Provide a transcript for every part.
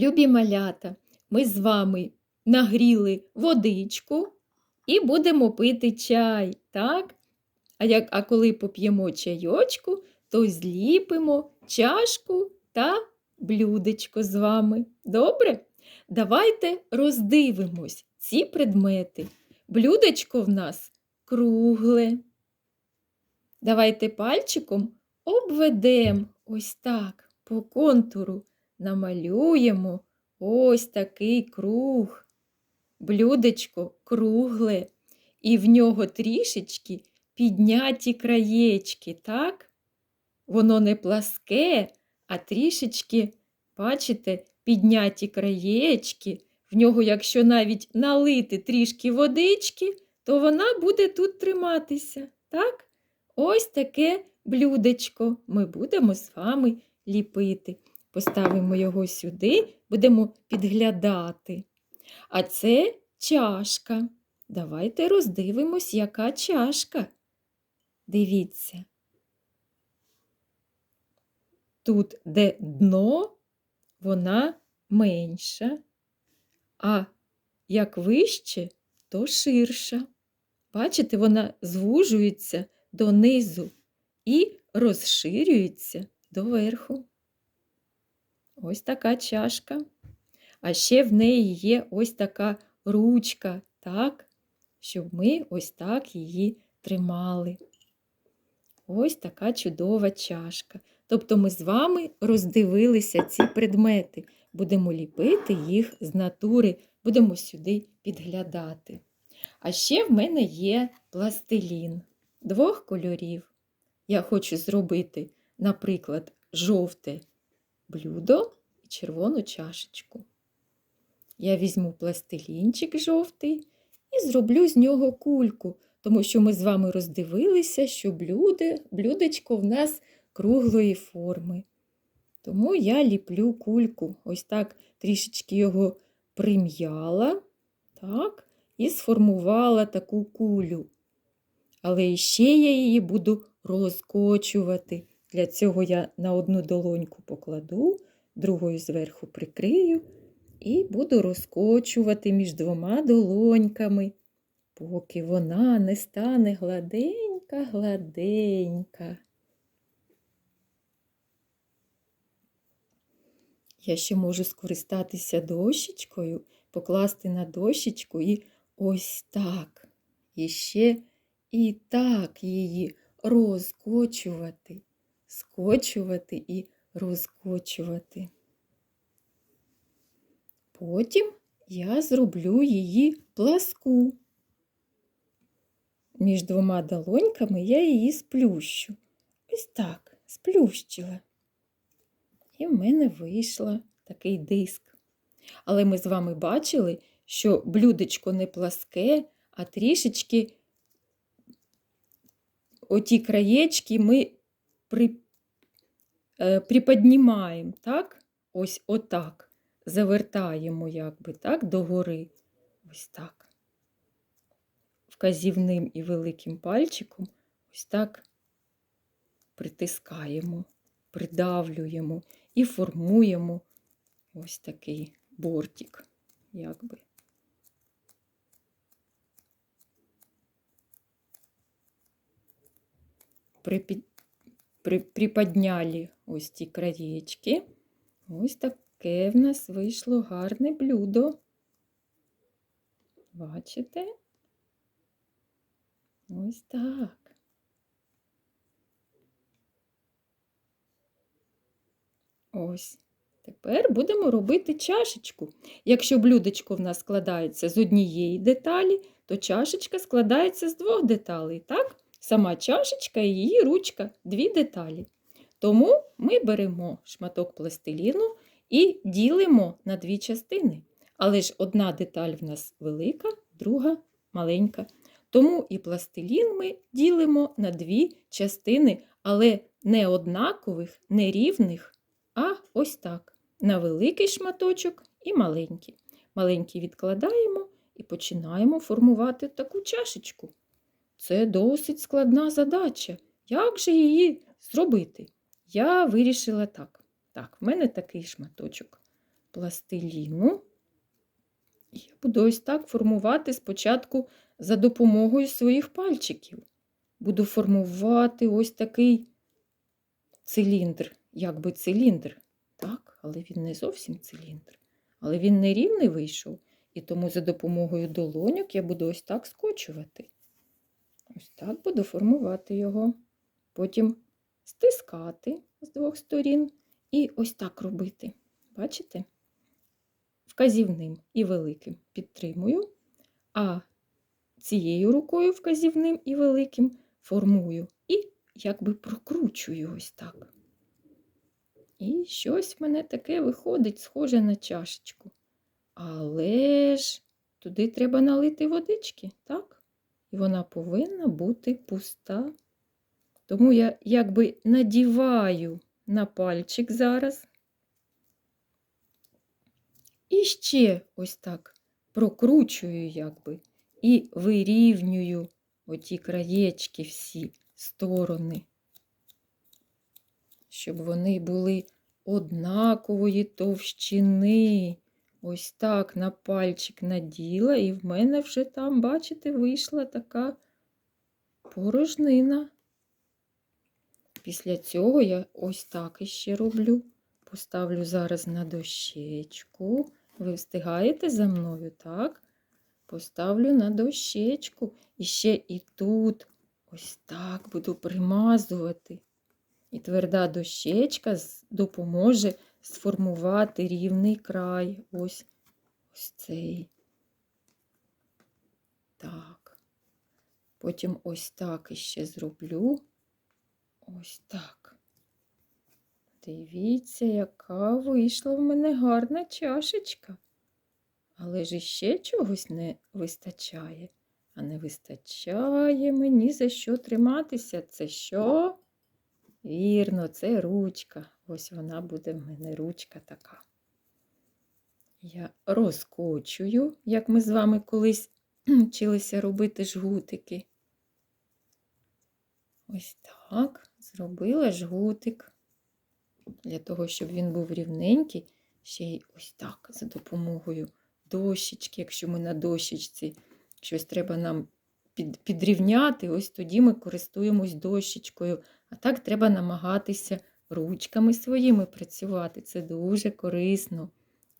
Любі малята, ми з вами нагріли водичку і будемо пити чай, так? А, як, а коли поп'ємо чайочку, то зліпимо чашку та блюдечко з вами. Добре? Давайте роздивимось ці предмети. Блюдечко в нас кругле. Давайте пальчиком обведемо ось так по контуру намалюємо ось такий круг. Блюдечко кругле, і в нього трішечки підняті краєчки, так? Воно не пласке, а трішечки, бачите, підняті краєчки. В нього, якщо навіть налити трішки водички, то вона буде тут триматися. Так? Ось таке блюдечко ми будемо з вами ліпити. Поставимо його сюди, будемо підглядати. А це чашка. Давайте роздивимось, яка чашка. Дивіться. Тут, де дно, вона менша, а як вище, то ширша. Бачите, вона звужується донизу і розширюється доверху. Ось така чашка. А ще в неї є ось така ручка, так, щоб ми ось так її тримали. Ось така чудова чашка. Тобто ми з вами роздивилися ці предмети. Будемо ліпити їх з натури, будемо сюди підглядати. А ще в мене є пластилін двох кольорів. Я хочу зробити, наприклад, жовте блюдо і червону чашечку. Я візьму пластилінчик жовтий і зроблю з нього кульку, тому що ми з вами роздивилися, що блюде, блюдечко в нас круглої форми. Тому я ліплю кульку, ось так трішечки його прим'яла, так, і сформувала таку кулю. Але ще я її буду розкочувати. Для цього я на одну долоньку покладу, другою зверху прикрию і буду розкочувати між двома долоньками, поки вона не стане гладенька, гладенька. Я ще можу скористатися дощечкою, покласти на дощечку і ось так. І ще і так її розкочувати скочувати і розкочувати. Потім я зроблю її пласку. Між двома долоньками я її сплющу. Ось так, сплющила. І в мене вийшов такий диск. Але ми з вами бачили, що блюдечко не пласке, а трішечки оті краєчки ми при, е, приподнімаємо, так? Ось отак. Завертаємо, якби, так, догори. Ось так. Вказівним і великим пальчиком ось так притискаємо, придавлюємо і формуємо ось такий бортик, якби. При, приподняли ось ці краєчки. Ось таке в нас вийшло гарне блюдо. Бачите? Ось так. Ось. Тепер будемо робити чашечку. Якщо блюдечко в нас складається з однієї деталі, то чашечка складається з двох деталей, так? Сама чашечка і її ручка дві деталі. Тому ми беремо шматок пластиліну і ділимо на дві частини. Але ж одна деталь в нас велика, друга маленька. Тому і пластилін ми ділимо на дві частини, але не однакових, не рівних, а ось так. На великий шматочок і маленький. Маленький відкладаємо і починаємо формувати таку чашечку. Це досить складна задача. Як же її зробити? Я вирішила так. Так, в мене такий шматочок пластиліну. Я буду ось так формувати спочатку за допомогою своїх пальчиків. Буду формувати ось такий циліндр, якби циліндр. Так, але він не зовсім циліндр. Але він не рівний вийшов. І тому за допомогою долоньок я буду ось так скочувати. Ось так буду формувати його. Потім стискати з двох сторін і ось так робити. Бачите? Вказівним і великим підтримую, а цією рукою вказівним і великим формую і якби прокручую ось так. І щось в мене таке виходить, схоже на чашечку. Але ж туди треба налити водички, так? І вона повинна бути пуста. Тому я якби надіваю на пальчик зараз. І ще ось так прокручую, якби, і вирівнюю оті краєчки всі сторони, щоб вони були однакової товщини. Ось так на пальчик наділа, і в мене вже там, бачите, вийшла така порожнина. Після цього я ось так іще роблю. Поставлю зараз на дощечку. Ви встигаєте за мною, так? Поставлю на дощечку. І ще і тут ось так буду примазувати. І тверда дощечка допоможе сформувати рівний край. Ось ось цей. Так. Потім ось так іще зроблю. Ось так. Дивіться, яка вийшла в мене гарна чашечка. Але ж іще чогось не вистачає. А не вистачає мені за що триматися. Це що? Вірно, це ручка. Ось вона буде в мене ручка така. Я розкочую, як ми з вами колись вчилися робити жгутики. Ось так, зробила жгутик. Для того, щоб він був рівненький, ще й ось так, за допомогою дощечки, якщо ми на дощечці щось треба нам під, підрівняти, ось тоді ми користуємось дощечкою. А так треба намагатися ручками своїми працювати. Це дуже корисно.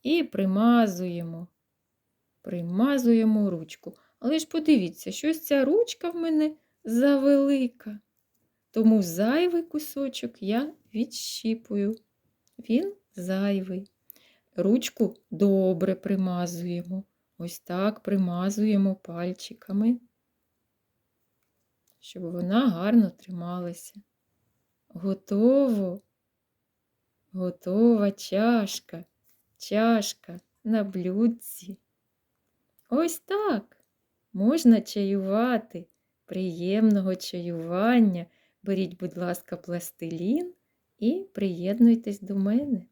І примазуємо. Примазуємо ручку. Але ж подивіться, щось ця ручка в мене завелика. Тому зайвий кусочок я відщіпую. Він зайвий. Ручку добре примазуємо. Ось так примазуємо пальчиками, щоб вона гарно трималася. Готово. Готова чашка. Чашка на блюдці. Ось так. Можна чаювати. Приємного чаювання. Беріть, будь ласка, пластилін і приєднуйтесь до мене.